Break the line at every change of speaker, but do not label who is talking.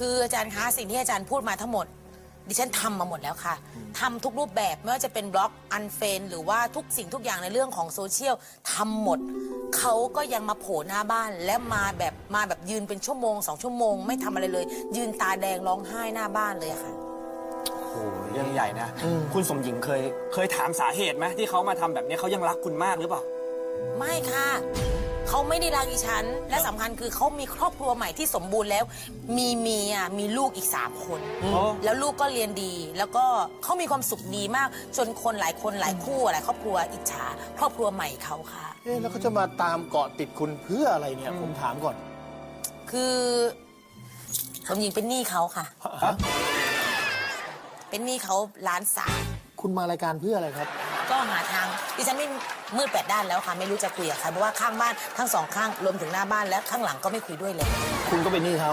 คืออาจารย์คะสิ่งที่อาจารย์พูดมาทั้งหมด ดิฉันทำมาหมดแล้วค่ะทำทุกรูปแบบไม่ว่าจะเป็นบล็อกอันเฟนหรือว่าทุกสิ่งทุกอย่างในเรื่องของโซเชียลทำหมด เขาก็ยังมาโผล่หน้าบ้านและมาแบบมาแบบยืนเป็นชั่วโมงสองชั่วโมง ไม่ทำอะไรเลย ยืนตาแดงร้องไห้หน้าบ้านเลยอะค่ะ
โอ้โหเรื่องใหญ่นะ คุณสมหญิงเคย เคยถามสาเหตุไหมที่เขามาทำแบบนี้เขายังรักคุณมากหรือเปล่า
ไม่ค่ะ เขาไม่ได้รักดิฉัน และสำคัญคือเขามีครอบครัวใหม่ที่สมบูรณ์แล้ว มีเมียมีลูกอีกสามคน
อ๋อ
แล้วลูกก็เรียนดี แล้วก็เขามีความสุขดีมาก จนคนหลายคนหลายคู่หลายครอบครัวอิจฉาครอบครัวใหม่เขาค่ะ
เอ๊ะแล้วเขาจะมาตามเกาะติดคุณเพื่ออะไรเนี่ย ผมถามก่อน
คือผมหญิงเป็นหนี้เขาค่ะ
ฮะ
เป็นหนี้เขาล้านสาม
คุณมารายการเพื่ออะไรครับ
ก็หาทางดิฉันไม่มืดแปดด้านแล้วค่ะ ไม่รู้จะคุยกับใครเพราะว่าข้างบ้านทั้งสองข้างรวมถึงหน้าบ้านและข้างหลังก็ไม่คุยด้วยเลย
คุณก็เป็นหนี้เขา